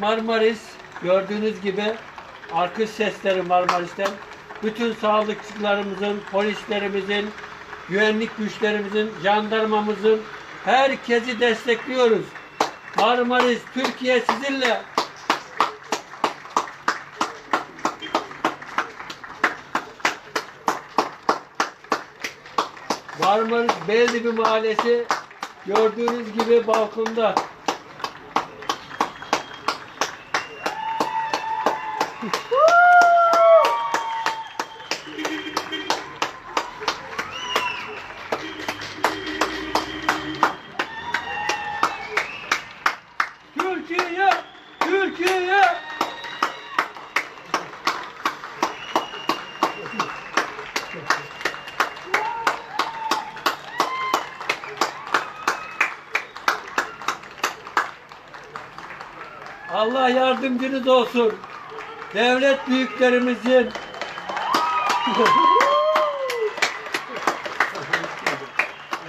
Marmaris gördüğünüz gibi alkış sesleri Marmaris'ten bütün sağlıkçılarımızın, polislerimizin, güvenlik güçlerimizin, jandarmamızın herkesi destekliyoruz. Marmaris, Türkiye sizinle. Marmaris Beldibi Mahallesi gördüğünüz gibi balkonda. Türkiye! Türkiye! Allah yardımcınız olsun. Devlet büyüklerimizin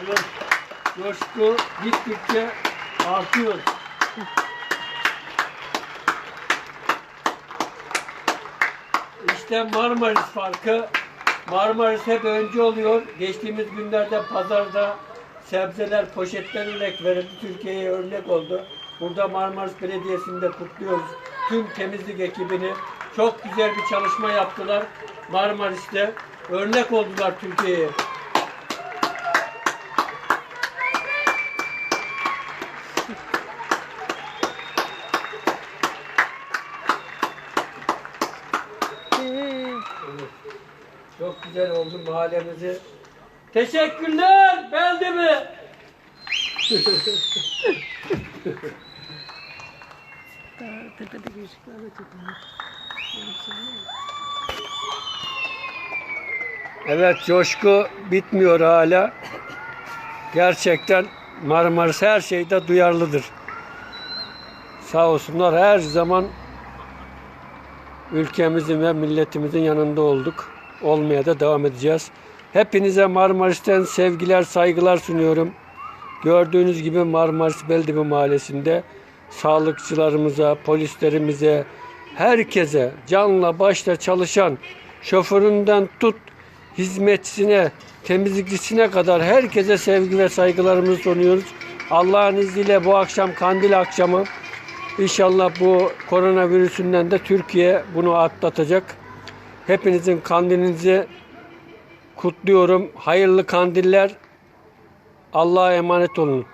Evet, coşku gittikçe artıyor. İşte Marmaris farkı. Marmaris hep önce oluyor. Geçtiğimiz günlerde pazarda sebzeler poşetlenerek verildi. Türkiye'ye örnek oldu. Burada Marmaris Belediyesi'nde kutluyoruz. Tüm temizlik ekibini. Çok güzel bir çalışma yaptılar Marmaris'te. Örnek oldular Türkiye'ye. Çok güzel oldu mahallemizi. Teşekkürler Beldi mi? Tepede gözlüklerle tutun. Evet coşku bitmiyor hala. Gerçekten Marmaris her şeyde duyarlıdır. Sağ olsunlar her zaman ülkemizin ve milletimizin yanında olduk. Olmaya da devam edeceğiz. Hepinize Marmaris'ten sevgiler, saygılar sunuyorum. Gördüğünüz gibi Marmaris Beldibi Mahallesi'nde sağlıkçılarımıza, polislerimize, herkese canla başla çalışan şoföründen tut hizmetçisine, temizlikçisine kadar herkese sevgi ve saygılarımızı sunuyoruz. Allah'ın izniyle bu akşam kandil akşamı İnşallah bu koronavirüsünden de Türkiye bunu atlatacak. Hepinizin kandilinizi kutluyorum. Hayırlı kandiller. Allah'a emanet olun.